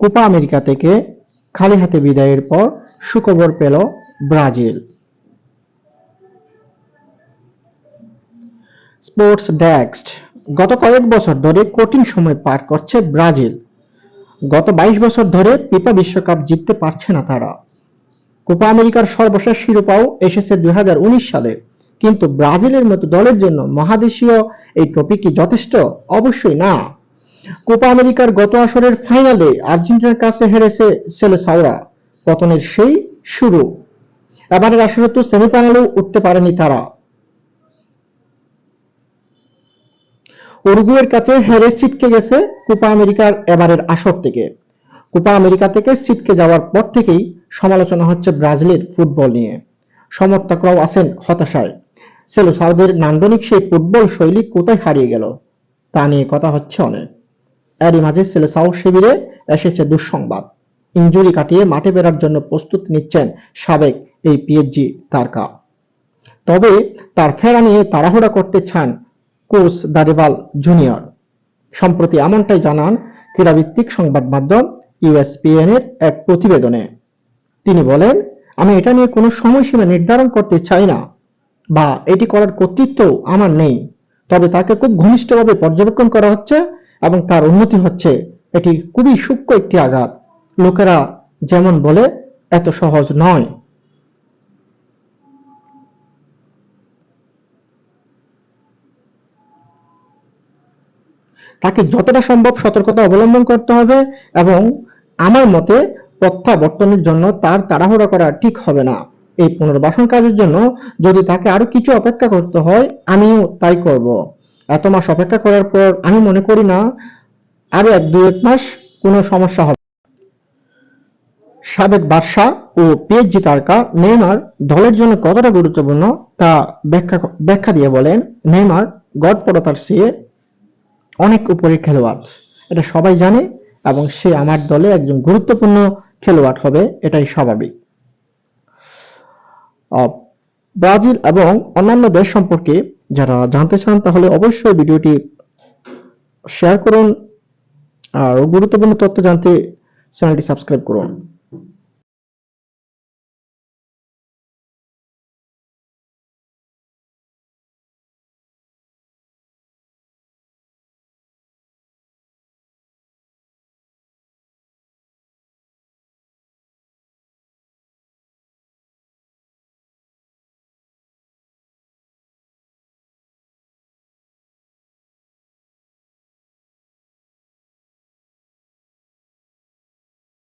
Copa America থেকে খালি হাতে বিদায়ের পর সুখবর পেল ব্রাজিল। স্পোর্টস ডেস্ক গত কয়েক বছর ধরে কঠিন সময় পার করছে ব্রাজিল। গত বাইশ বছর ধরে ফিফা বিশ্বকাপ জিততে পারছে না তারা। কোপা আমেরিকার সর্বশেষ শিরোপাও এসেছে দুই হাজার উনিশ সালে। কিন্তু ব্রাজিলের মতো দলের জন্য মহাদেশীয় এই ট্রফি কি যথেষ্ট? অবশ্যই না। কোপা আমেরিকার গত আসরের ফাইনালে আর্জেন্টিনার কাছে হেরেছে সেলেসাওরা। পতনের সেই শুরু। এবারের আসরে তো সেমিফাইনালেও উঠতে পারেনি তারা। উরুগুয়ের কাছে হেরে ছিটকে গেছে কোপা আমেরিকার এবারের আসর থেকে। কোপা আমেরিকা থেকে ছিটকে যাওয়ার পর থেকেই সমালোচনা হচ্ছে ব্রাজিলের ফুটবল নিয়ে। সমর্থকরাও আছেন হতাশায়। সেলো সাউদের নান্দনিক সেই ফুটবল শৈলী কোথায় হারিয়ে গেল, তা নিয়ে কথা হচ্ছে অনেক। এরই মাঝে সেলেসাও শিবিরে এসেছে দুঃসংবাদ। ইঞ্জুরি কাটিয়ে মাঠে ফেরার জন্য প্রস্তুত নিচ্ছেন সাবেক এই পিএইচজি তারকা। তবে তার ফেরা নিয়ে তাড়াহুড়া করতে চান কোচ দারিবাল জুনিয়র। সম্প্রতি এমনটাই জানান ক্রীড়াভিত্তিক সংবাদ মাধ্যম ইউএসপিএন এর এক প্রতিবেদনে। তিনি বলেন, আমি এটা নিয়ে কোনো সময়সীমা নির্ধারণ করতে চাই না বা এটি করার কর্তৃত্ব আমার নেই। তবে তাকে খুব ঘনিষ্ঠভাবে পর্যবেক্ষণ করা হচ্ছে এবং তার উন্নতি হচ্ছে, এটি খুবই সূক্ষ্ম একটি আঘাত। লোকেরা যেমন বলে, এত সহজ নয়। তাকে যতটা সম্ভব সতর্কতা অবলম্বন করতে হবে এবং আমার মতে প্রত্যাবর্তনের জন্য তার তাড়াহুড়া করা ঠিক হবে না। এই পুনর্বাসন কাজের জন্য যদি তাকে আরও কিছু অপেক্ষা করতে হয়, আমিও তাই করব। এত মাস অপেক্ষা করার পর আমি মনে করি না আরও এক দুই এক মাস কোনো সমস্যা হবে। সাবেক বাদশা ও পিএইচজি তারকা নেইমার দলের জন্য কতটা গুরুত্বপূর্ণ তা ব্যাখ্যা ব্যাখ্যা দিয়ে বলেন, নেইমার গড়পড়তার চেয়ে অনেক উপরের খেলোয়াড়। এটা সবাই জানে এবং সে আমার দলে একজন গুরুত্বপূর্ণ খেলোয়াড় হবে, এটাই স্বাভাবিক। ব্রাজিল এবং অন্যান্য দেশ সম্পর্কে যারা জানতে চান, তাহলে অবশ্যই ভিডিওটি শেয়ার করুন। আর গুরুত্বপূর্ণ তথ্য জানতে চ্যানেলটি সাবস্ক্রাইব করুন।